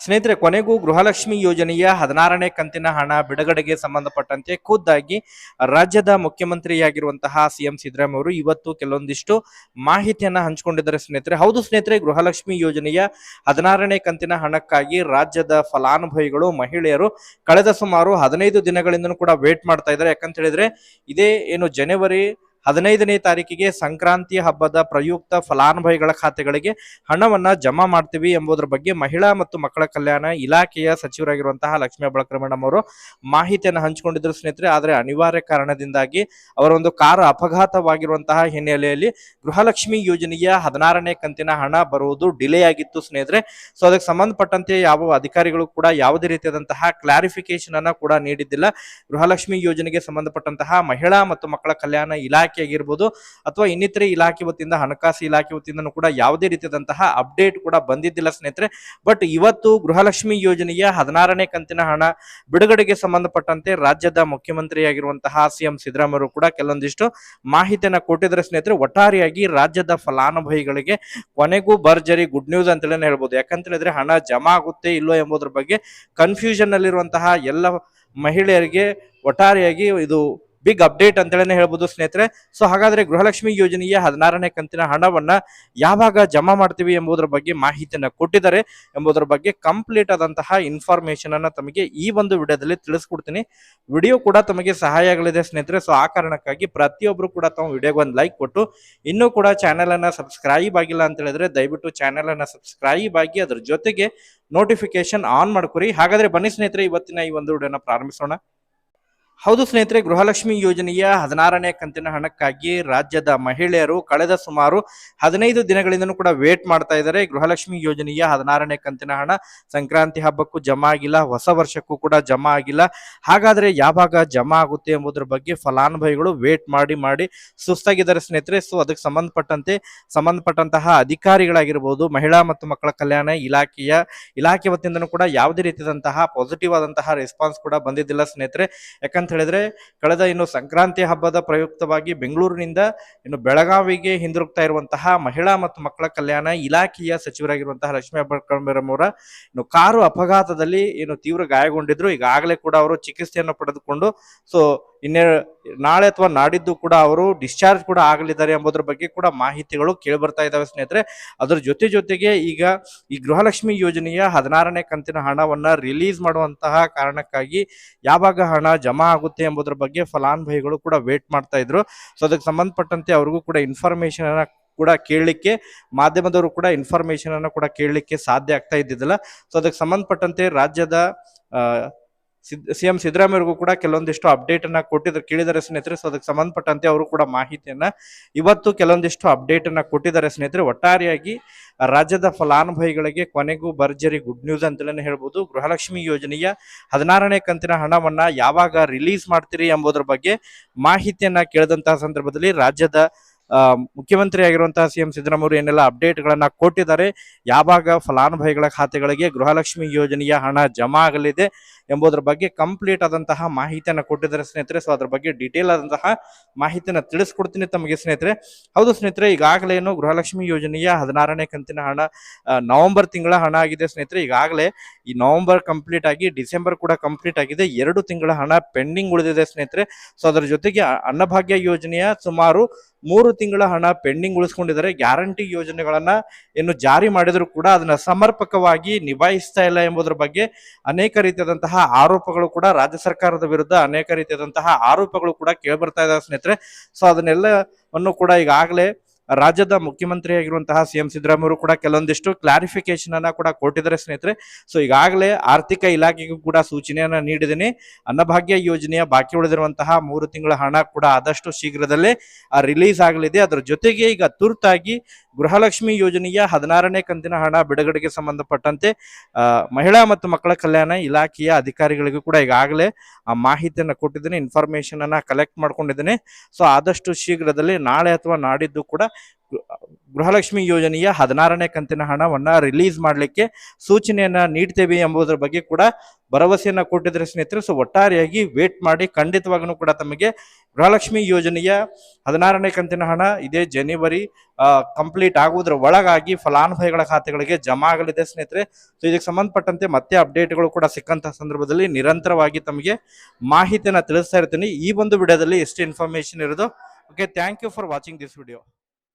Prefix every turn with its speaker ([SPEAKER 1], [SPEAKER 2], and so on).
[SPEAKER 1] ಸ್ನೇಹಿತರೆ, ಕೊನೆಗೂ ಗೃಹಲಕ್ಷ್ಮಿ ಯೋಜನೆಯ ಹದಿನಾರನೇ ಕಂತಿನ ಹಣ ಬಿಡುಗಡೆಗೆ ಸಂಬಂಧಪಟ್ಟಂತೆ ಖುದ್ದಾಗಿ ರಾಜ್ಯದ ಮುಖ್ಯಮಂತ್ರಿಯಾಗಿರುವಂತಹ ಸಿಎಂ ಸಿದ್ದರಾಮಯ್ಯ ಅವರು ಇವತ್ತು ಕೆಲವೊಂದಿಷ್ಟು ಮಾಹಿತಿಯನ್ನ ಹಂಚಿಕೊಂಡಿದ್ದಾರೆ ಸ್ನೇಹಿತರೆ. ಹೌದು ಸ್ನೇಹಿತರೆ, ಗೃಹಲಕ್ಷ್ಮಿ ಯೋಜನೆಯ ಹದಿನಾರನೇ ಕಂತಿನ ಹಣಕ್ಕಾಗಿ ರಾಜ್ಯದ ಫಲಾನುಭವಿಗಳು, ಮಹಿಳೆಯರು ಕಳೆದ ಸುಮಾರು ಹದಿನೈದು ದಿನಗಳಿಂದನೂ ಕೂಡ ವೇಟ್ ಮಾಡ್ತಾ ಇದ್ದಾರೆ. ಯಾಕಂತ ಹೇಳಿದ್ರೆ, ಇದೇ ಏನು ಜನವರಿ ಹದಿನೈದನೇ ತಾರೀಕಿಗೆ ಸಂಕ್ರಾಂತಿ ಹಬ್ಬದ ಪ್ರಯುಕ್ತ ಫಲಾನುಭವಿಗಳ ಖಾತೆಗಳಿಗೆ ಹಣವನ್ನ ಜಮಾ ಮಾಡ್ತೀವಿ ಎಂಬುದರ ಬಗ್ಗೆ ಮಹಿಳಾ ಮತ್ತು ಮಕ್ಕಳ ಕಲ್ಯಾಣ ಇಲಾಖೆಯ ಸಚಿವರಾಗಿರುವಂತಹ ಲಕ್ಷ್ಮೀ ಬಳಕರ್ ಮೇಡಮ್ ಅವರು ಮಾಹಿತಿಯನ್ನು ಹಂಚಿಕೊಂಡಿದ್ರು ಸ್ನೇಹಿತರೆ. ಆದರೆ ಅನಿವಾರ್ಯ ಕಾರಣದಿಂದಾಗಿ ಅವರ ಒಂದು ಕಾರು ಅಪಘಾತವಾಗಿರುವಂತಹ ಹಿನ್ನೆಲೆಯಲ್ಲಿ ಗೃಹಲಕ್ಷ್ಮಿ ಯೋಜನೆಯ ಹದಿನಾರನೇ ಕಂತಿನ ಹಣ ಬರುವುದು ಡಿಲೇ ಆಗಿತ್ತು ಸ್ನೇಹಿತರೆ. ಸೊ, ಅದಕ್ಕೆ ಸಂಬಂಧಪಟ್ಟಂತೆ ಯಾವ ಅಧಿಕಾರಿಗಳು ಕೂಡ ಯಾವುದೇ ರೀತಿಯಾದಂತಹ ಕ್ಲಾರಿಫಿಕೇಶನ್ ಅನ್ನ ಕೂಡ ನೀಡಿದ್ದಿಲ್ಲ. ಗೃಹಲಕ್ಷ್ಮಿ ಯೋಜನೆಗೆ ಸಂಬಂಧಪಟ್ಟಂತಹ ಮಹಿಳಾ ಮತ್ತು ಮಕ್ಕಳ ಕಲ್ಯಾಣ ಇಲಾಖೆ ಆಗಿರ್ಬೋದು ಅಥವಾ ಇನ್ನಿತರೆ ಇಲಾಖೆ ವತಿಯಿಂದ, ಹಣಕಾಸು ಇಲಾಖೆ ವತಿಯಿಂದನೂ ಕೂಡ ಯಾವುದೇ ರೀತಿಯಾದಂತಹ ಅಪ್ಡೇಟ್ ಕೂಡ ಬಂದಿದ್ದಿಲ್ಲ ಸ್ನೇಹಿತರೆ. ಬಟ್ ಇವತ್ತು ಗೃಹಲಕ್ಷ್ಮಿ ಯೋಜನೆಯ ಹದಿನಾರನೇ ಕಂತಿನ ಹಣ ಬಿಡುಗಡೆಗೆ ಸಂಬಂಧಪಟ್ಟಂತೆ ರಾಜ್ಯದ ಮುಖ್ಯಮಂತ್ರಿಯಾಗಿರುವಂತಹ ಸಿಎಂ ಸಿದ್ದರಾಮಯ್ಯ ಕೂಡ ಕೆಲವೊಂದಿಷ್ಟು ಮಾಹಿತಿಯನ್ನು ಕೊಟ್ಟಿದ್ರೆ ಸ್ನೇಹಿತರೆ. ಒಟ್ಟಾರೆಯಾಗಿ ರಾಜ್ಯದ ಫಲಾನುಭವಿಗಳಿಗೆ ಕೊನೆಗೂ ಭರ್ಜರಿ ಗುಡ್ ನ್ಯೂಸ್ ಅಂತಲೇ ಹೇಳ್ಬೋದು. ಯಾಕಂತ ಹೇಳಿದ್ರೆ ಹಣ ಜಮಾ ಆಗುತ್ತೆ ಇಲ್ಲೋ ಎಂಬುದ್ರ ಬಗ್ಗೆ ಕನ್ಫ್ಯೂಷನ್ ಅಲ್ಲಿರುವಂತಹ ಎಲ್ಲ ಮಹಿಳೆಯರಿಗೆ ಒಟ್ಟಾರೆಯಾಗಿ ಇದು ಬಿಗ್ ಅಪ್ಡೇಟ್ ಅಂತೇಳಿ ಹೇಳ್ಬೋದು ಸ್ನೇಹಿತರೆ. ಸೊ ಹಾಗಾದ್ರೆ ಗೃಹಲಕ್ಷ್ಮಿ ಯೋಜನೆಯ ಹದಿನಾರನೇ ಕಂತಿನ ಹಣವನ್ನ ಯಾವಾಗ ಜಮಾ ಮಾಡ್ತೀವಿ ಎಂಬುದರ ಬಗ್ಗೆ ಮಾಹಿತಿಯನ್ನ ಕೊಟ್ಟಿದ್ದಾರೆ ಎಂಬುದರ ಬಗ್ಗೆ ಕಂಪ್ಲೀಟ್ ಆದಂತಹ ಇನ್ಫಾರ್ಮೇಶನ್ ಅನ್ನ ತಮಗೆ ಈ ಒಂದು ವಿಡಿಯೋದಲ್ಲಿ ತಿಳಿಸ್ಕೊಡ್ತೀನಿ. ವಿಡಿಯೋ ಕೂಡ ತಮಗೆ ಸಹಾಯ ಆಗಲಿದೆ ಸ್ನೇಹಿತರೆ. ಸೊ ಆ ಕಾರಣಕ್ಕಾಗಿ ಪ್ರತಿಯೊಬ್ಬರು ಕೂಡ ತಮ್ಮ ವಿಡಿಯೋಗೆ ಒಂದು ಲೈಕ್ ಕೊಟ್ಟು, ಇನ್ನೂ ಕೂಡ ಚಾನೆಲ್ ಅನ್ನ ಸಬ್ಸ್ಕ್ರೈಬ್ ಆಗಿಲ್ಲ ಅಂತ ಹೇಳಿದ್ರೆ ದಯವಿಟ್ಟು ಚಾನೆಲ್ ಅನ್ನ ಸಬ್ಸ್ಕ್ರೈಬ್ ಆಗಿ ಅದ್ರ ಜೊತೆಗೆ ನೋಟಿಫಿಕೇಶನ್ ಆನ್ ಮಾಡ್ಕೊರಿ. ಹಾಗಾದ್ರೆ ಬನ್ನಿ ಸ್ನೇಹಿತರೆ, ಇವತ್ತಿನ ಈ ಒಂದು ವಿಡಿಯೋನ ಪ್ರಾರಂಭಿಸೋಣ. ಹೌದು ಸ್ನೇಹಿತರೆ, ಗೃಹಲಕ್ಷ್ಮಿ ಯೋಜನೆಯ ಹದಿನಾರನೇ ಕಂತಿನ ಹಣಕ್ಕಾಗಿ ರಾಜ್ಯದ ಮಹಿಳೆಯರು ಕಳೆದ ಸುಮಾರು ಹದಿನೈದು ದಿನಗಳಿಂದನೂ ಕೂಡ ವೇಟ್ ಮಾಡ್ತಾ ಇದ್ದಾರೆ. ಗೃಹಲಕ್ಷ್ಮಿ ಯೋಜನೆಯ ಹದಿನಾರನೇ ಕಂತಿನ ಹಣ ಸಂಕ್ರಾಂತಿ ಹಬ್ಬಕ್ಕೂ ಜಮಾ ಆಗಿಲ್ಲ, ಹೊಸ ವರ್ಷಕ್ಕೂ ಕೂಡ ಜಮಾ ಆಗಿಲ್ಲ. ಹಾಗಾದ್ರೆ ಯಾವಾಗ ಜಮಾ ಆಗುತ್ತೆ ಎಂಬುದರ ಬಗ್ಗೆ ಫಲಾನುಭವಿಗಳು ವೇಟ್ ಮಾಡಿ ಮಾಡಿ ಸುಸ್ತಾಗಿದ್ದಾರೆ ಸ್ನೇಹಿತರೆ. ಸೊ ಅದಕ್ಕೆ ಸಂಬಂಧಪಟ್ಟಂತೆ, ಸಂಬಂಧಪಟ್ಟಂತಹ ಅಧಿಕಾರಿಗಳಾಗಿರ್ಬೋದು, ಮಹಿಳಾ ಮತ್ತು ಮಕ್ಕಳ ಕಲ್ಯಾಣ ಇಲಾಖೆಯ, ಇಲಾಖೆ ವತಿಯಿಂದನೂ ಕೂಡ ಯಾವುದೇ ರೀತಿಯಾದಂತಹ ಪಾಸಿಟಿವ್ ಆದಂತಹ ರೆಸ್ಪಾನ್ಸ್ ಕೂಡ ಬಂದಿದ್ದಿಲ್ಲ ಸ್ನೇಹಿತರೆ. ಯಾಕಂತ ಹೇಳಿದ್ರೆ ಕಳೆದ ಇನ್ನು ಸಂಕ್ರಾಂತಿ ಹಬ್ಬದ ಪ್ರಯುಕ್ತವಾಗಿ ಬೆಂಗಳೂರಿನಿಂದ ಇನ್ನು ಬೆಳಗಾವಿಗೆ ಹಿಂದಿರುಗ್ತಾ ಇರುವಂತಹ ಮಹಿಳಾ ಮತ್ತು ಮಕ್ಕಳ ಕಲ್ಯಾಣ ಇಲಾಖೆಯ ಸಚಿವರಾಗಿರುವಂತಹ ಲಕ್ಷ್ಮೀ ಹೆಬ್ಬಾಳ್ಕರ್ ಅವರ ಇನ್ನು ಕಾರು ಅಪಘಾತದಲ್ಲಿ ಏನು ತೀವ್ರ ಗಾಯಗೊಂಡಿದ್ರು. ಈಗಾಗಲೇ ಕೂಡ ಅವರು ಚಿಕಿತ್ಸೆಯನ್ನು ಪಡೆದುಕೊಂಡು, ಸೊ ಇನ್ನೇ ನಾಳೆ ಅಥವಾ ನಾಡಿದ್ದು ಕೂಡ ಅವರು ಡಿಸ್ಚಾರ್ಜ್ ಕೂಡ ಆಗಲಿದ್ದಾರೆ ಎಂಬುದರ ಬಗ್ಗೆ ಕೂಡ ಮಾಹಿತಿಗಳು ಕೇಳಿ ಬರ್ತಾ ಇದ್ದಾವೆ ಸ್ನೇಹಿತರೆ. ಅದರ ಜೊತೆ ಜೊತೆಗೆ ಈಗ ಈ ಗೃಹಲಕ್ಷ್ಮಿ ಯೋಜನೆಯ ಹದಿನಾರನೇ ಕಂತಿನ ಹಣವನ್ನ ರಿಲೀಸ್ ಮಾಡುವಂತಹ ಕಾರಣಕ್ಕಾಗಿ ಯಾವಾಗ ಹಣ ಜಮಾ ಆಗುತ್ತೆ ಎಂಬುದರ ಬಗ್ಗೆ ಫಲಾನುಭವಿಗಳು ಕೂಡ ವೇಟ್ ಮಾಡ್ತಾ ಇದ್ರು. ಸೊ ಅದಕ್ಕೆ ಸಂಬಂಧಪಟ್ಟಂತೆ ಅವ್ರಿಗೂ ಕೂಡ ಇನ್ಫಾರ್ಮೇಶನ್ ಅನ್ನ ಕೂಡ ಕೇಳಲಿಕ್ಕೆ, ಮಾಧ್ಯಮದವರು ಕೂಡ ಇನ್ಫಾರ್ಮೇಶನ್ ಅನ್ನು ಕೂಡ ಕೇಳಲಿಕ್ಕೆ ಸಾಧ್ಯ ಆಗ್ತಾ ಇದ್ದಿದ್ದಿಲ್ಲ. ಸೊ ಅದಕ್ಕೆ ಸಂಬಂಧಪಟ್ಟಂತೆ ರಾಜ್ಯದ ಸಿ ಎಂ ಸಿದ್ದರಾಮಯ್ಯವ್ರಿಗೂ ಕೂಡ ಕೆಲವೊಂದಿಷ್ಟು ಅಪ್ಡೇಟ್ ಅನ್ನ ಕೊಟ್ಟಿದ್ದಾರೆ. ಕೇಳಿದ್ದಾರೆ ಸ್ನೇಹಿತರೆ, ಸೊ ಅದಕ್ಕೆ ಸಂಬಂಧಪಟ್ಟಂತೆ ಅವರು ಕೂಡ ಮಾಹಿತಿಯನ್ನ ಇವತ್ತು ಕೆಲವೊಂದಿಷ್ಟು ಅಪ್ಡೇಟ್ ಅನ್ನ ಕೊಟ್ಟಿದ್ದಾರೆ ಸ್ನೇಹಿತರೆ. ಒಟ್ಟಾರೆಯಾಗಿ ರಾಜ್ಯದ ಫಲಾನುಭವಿಗಳಿಗೆ ಕೊನೆಗೂ ಭರ್ಜರಿ ಗುಡ್ ನ್ಯೂಸ್ ಅಂತಲೇ ಹೇಳ್ಬೋದು. ಗೃಹಲಕ್ಷ್ಮಿ ಯೋಜನೆಯ ಹದಿನಾರನೇ ಕಂತಿನ ಹಣವನ್ನ ಯಾವಾಗ ರಿಲೀಸ್ ಮಾಡ್ತೀರಿ ಎಂಬುದರ ಬಗ್ಗೆ ಮಾಹಿತಿಯನ್ನ ಕೇಳಿದಂತಹ ಸಂದರ್ಭದಲ್ಲಿ ರಾಜ್ಯದ ಮುಖ್ಯಮಂತ್ರಿ ಆಗಿರುವಂತಹ ಸಿಎಂ ಸಿದ್ದರಾಮಯ್ಯ ಏನೆಲ್ಲ ಅಪ್ಡೇಟ್ ಗಳನ್ನ ಕೊಟ್ಟಿದ್ದಾರೆ, ಯಾವಾಗ ಫಲಾನುಭವಿಗಳ ಖಾತೆಗಳಿಗೆ ಗೃಹಲಕ್ಷ್ಮಿ ಯೋಜನೆಯ ಹಣ ಜಮಾ ಆಗಲಿದೆ ಎಂಬುದರ ಬಗ್ಗೆ ಕಂಪ್ಲೀಟ್ ಆದಂತಹ ಮಾಹಿತಿಯನ್ನು ಕೊಟ್ಟಿದ್ದಾರೆ ಸ್ನೇಹಿತರೆ. ಸೊ ಅದ್ರ ಬಗ್ಗೆ ಡೀಟೇಲ್ ಆದಂತಹ ಮಾಹಿತಿಯನ್ನು ತಿಳಿಸ್ಕೊಡ್ತೀನಿ ತಮಗೆ ಸ್ನೇಹಿತರೆ. ಹೌದು ಸ್ನೇಹಿತರೆ ಈಗಾಗಲೇನು ಗೃಹಲಕ್ಷ್ಮಿ ಯೋಜನೆಯ ಹದಿನಾರನೇ ಕಂತಿನ ಹಣ ನವೆಂಬರ್ ತಿಂಗಳ ಹಣ ಆಗಿದೆ ಸ್ನೇಹಿತರೆ. ಈಗಾಗಲೇ ಈ ನವೆಂಬರ್ ಕಂಪ್ಲೀಟ್ ಆಗಿ ಡಿಸೆಂಬರ್ ಕೂಡ ಕಂಪ್ಲೀಟ್ ಆಗಿದೆ. ಎರಡು ತಿಂಗಳ ಹಣ ಪೆಂಡಿಂಗ್ ಉಳಿದಿದೆ ಸ್ನೇಹಿತರೆ. ಸೊ ಅದರ ಜೊತೆಗೆ ಅನ್ನಭಾಗ್ಯ ಯೋಜನೆಯ ಸುಮಾರು ಮೂರು ತಿಂಗಳ ಹಣ ಪೆಂಡಿಂಗ್ ಉಳಿಸ್ಕೊಂಡಿದ್ದಾರೆ. ಗ್ಯಾರಂಟಿ ಯೋಜನೆಗಳನ್ನ ಏನು ಜಾರಿ ಮಾಡಿದ್ರು ಕೂಡ ಅದನ್ನ ಸಮರ್ಪಕವಾಗಿ ನಿಭಾಯಿಸ್ತಾ ಇಲ್ಲ ಎಂಬುದರ ಬಗ್ಗೆ ಅನೇಕ ರೀತಿಯಾದಂತಹ ಆರೋಪಗಳು ಕೂಡ ರಾಜ್ಯ ಸರ್ಕಾರದ ವಿರುದ್ಧ ಅನೇಕ ರೀತಿಯಾದಂತಹ ಆರೋಪಗಳು ಕೂಡ ಕೇಳಿ ಬರ್ತಾ ಇದಾವೆ ಸ್ನೇಹಿತರೆ. ಸೊ ಅದನ್ನೆಲ್ಲವನ್ನು ಕೂಡ ಈಗಾಗಲೇ ರಾಜ್ಯದ ಮುಖ್ಯಮಂತ್ರಿ ಸಿ ಎಂ ಸಿದ್ದರಾಮಯ್ಯ ಕೂಡ ಕೆಲವೊಂದಿಷ್ಟು ಕ್ಲಾರಿಫಿಕೇಶನ್ ಅನ್ನ ಕೂಡ ಕೊಟ್ಟಿದ್ದಾರೆ ಸ್ನೇಹಿತರೆ. ಸೊ ಈಗಾಗಲೇ ಆರ್ಥಿಕ ಇಲಾಖೆಗೂ ಕೂಡ ಸೂಚನೆಯನ್ನ ನೀಡಿದ್ದೀನಿ. ಅನ್ನಭಾಗ್ಯ ಯೋಜನೆಯ ಬಾಕಿ ಉಳಿದಿರುವಂತಹ ಮೂರು ತಿಂಗಳ ಹಣ ಕೂಡ ಆದಷ್ಟು ಶೀಘ್ರದಲ್ಲೇ ರಿಲೀಸ್ ಆಗಲಿದೆ. ಅದರ ಜೊತೆಗೆ ಈಗ ತುರ್ತಾಗಿ ಗೃಹಲಕ್ಷ್ಮಿ ಯೋಜನೆಯ ಹದಿನಾರನೇ ಕಂತಿನ ಹಣ ಬಿಡುಗಡೆಗೆ ಸಂಬಂಧಪಟ್ಟಂತೆ ಮಹಿಳಾ ಮತ್ತು ಮಕ್ಕಳ ಕಲ್ಯಾಣ ಇಲಾಖೆಯ ಅಧಿಕಾರಿಗಳಿಗೂ ಕೂಡ ಈಗಾಗಲೇ ಆ ಮಾಹಿತಿಯನ್ನು ಕೊಟ್ಟಿದ್ದೀನಿ ಇನ್ಫಾರ್ಮೇಶನ್ ಅನ್ನ ಕಲೆಕ್ಟ್ ಮಾಡ್ಕೊಂಡಿದ್ದೀನಿ. ಸೊ ಆದಷ್ಟು ಶೀಘ್ರದಲ್ಲಿ ನಾಳೆ ಅಥವಾ ನಾಡಿದ್ದು ಕೂಡ ಗೃಹಲಕ್ಷ್ಮಿ ಯೋಜನೆಯ ಹದಿನಾರನೇ ಕಂತಿನ ಹಣವನ್ನು ರಿಲೀಸ್ ಮಾಡಲಿಕ್ಕೆ ಸೂಚನೆಯನ್ನು ನೀಡ್ತೇವೆ ಎಂಬುದರ ಬಗ್ಗೆ ಕೂಡ ಭರವಸೆಯನ್ನು ಕೊಟ್ಟಿದ್ದರೆ ಸ್ನೇಹಿತರೆ. ಸೊ ಒಟ್ಟಾರೆಯಾಗಿ ವೇಟ್ ಮಾಡಿ ಖಂಡಿತವಾಗೂ ಕೂಡ ತಮಗೆ ಗೃಹಲಕ್ಷ್ಮಿ ಯೋಜನೆಯ ಹದಿನಾರನೇ ಕಂತಿನ ಹಣ ಇದೇ ಜನವರಿ ಕಂಪ್ಲೀಟ್ ಆಗುವುದರ ಒಳಗಾಗಿ ಫಲಾನುಭವಿಗಳ ಖಾತೆಗಳಿಗೆ ಜಮಾ ಆಗಲಿದೆ ಸ್ನೇಹಿತರೆ. ಸೊ ಇದಕ್ಕೆ ಸಂಬಂಧಪಟ್ಟಂತೆ ಮತ್ತೆ ಅಪ್ಡೇಟ್ಗಳು ಕೂಡ ಸಿಕ್ಕಂತಹ ಸಂದರ್ಭದಲ್ಲಿ ನಿರಂತರವಾಗಿ ತಮಗೆ ಮಾಹಿತಿಯನ್ನು ತಿಳಿಸ್ತಾ ಇರ್ತೀನಿ. ಈ ಒಂದು ವಿಡಿಯೋದಲ್ಲಿ ಎಷ್ಟು ಇನ್ಫಾರ್ಮೇಷನ್ ಇರೋದು okay thank you for watching this video